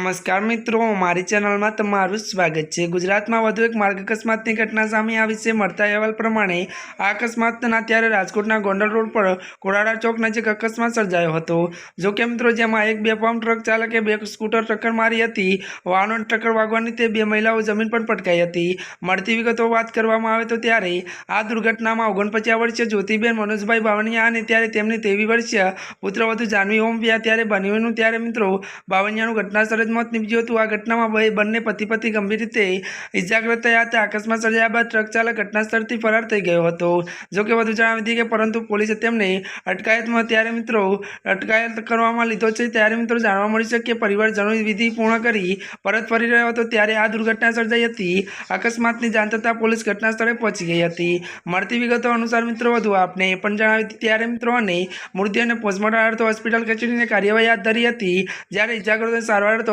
નમસ્કાર મિત્રો, મારી ચેનલમાં તમારું સ્વાગત છે. ગુજરાતમાં વધુ એક માર્ગ અકસ્માતની ઘટના સામે આવી છે. મળતા અહેવાલ પ્રમાણે આ અકસ્માતના ત્યારે રાજકોટના ગોંડલ રોડ પર કોડાડા ચોક નજીક અકસ્માત સર્જાયો હતો. જો કે મિત્રો, જેમાં એક બેફામ ટ્રક ચાલકે બે સ્કૂટર ટક્કર મારી હતી. વાહનો ટક્કર વાગવાની તે બે મહિલાઓ જમીન પર પટકાઈ હતી. મળતી વિગતો વાત કરવામાં આવે તો ત્યારે આ દુર્ઘટનામાં ઓગણપચાસ વર્ષીય જ્યોતિબેન મનોજભાઈ બાવણિયા અને ત્યારે તેમની તેવી વર્ષીય પુત્રવધુ જાનવી ઓમપિયા ત્યારે બન્યું. ત્યારે મિત્રો બાવણિયાનું ઘટના સ્થળે જ મોત નીપજ્યું હતું. આ ઘટનામાં બે બંને પતિ પતિ ગંભીર રીતે ઇજાગ્રસ્ત થયા હતા. અકસ્માત સર્જાયા બાદ ટ્રક ચાલક ઘટના સ્થળથી ફરાર થઈ ગયો હતો. જો કે વધુ જણાવી હતી કે પરંતુ પોલીસે તેમને અટકાયતમાં ત્યારે મિત્રો અટકાયત કરવામાં લીધો છે. ત્યારે મિત્રો જાણવા મળી છે કે પરિવારજનોએ વિધિ પૂર્ણ કરી પરત ફરી રહ્યો હતો. ત્યારે આ દુર્ઘટના સર્જાઈ હતી. અકસ્માતની જાણ થતાં પોલીસ ઘટના સ્થળે પહોંચી ગઈ હતી. મળતી વિગતો અનુસાર મિત્રો વધુ આપને એ પણ જણાવી હતી. ત્યારે મિત્રો અને મૃતદેહને પોસ્ટમોર્ટમ અર્થે હોસ્પિટલ કચેરીને કાર્યવાહી હાથ ધરી હતી. જ્યારે ઇજાગ્રસ્તોને સારવાર અર્થે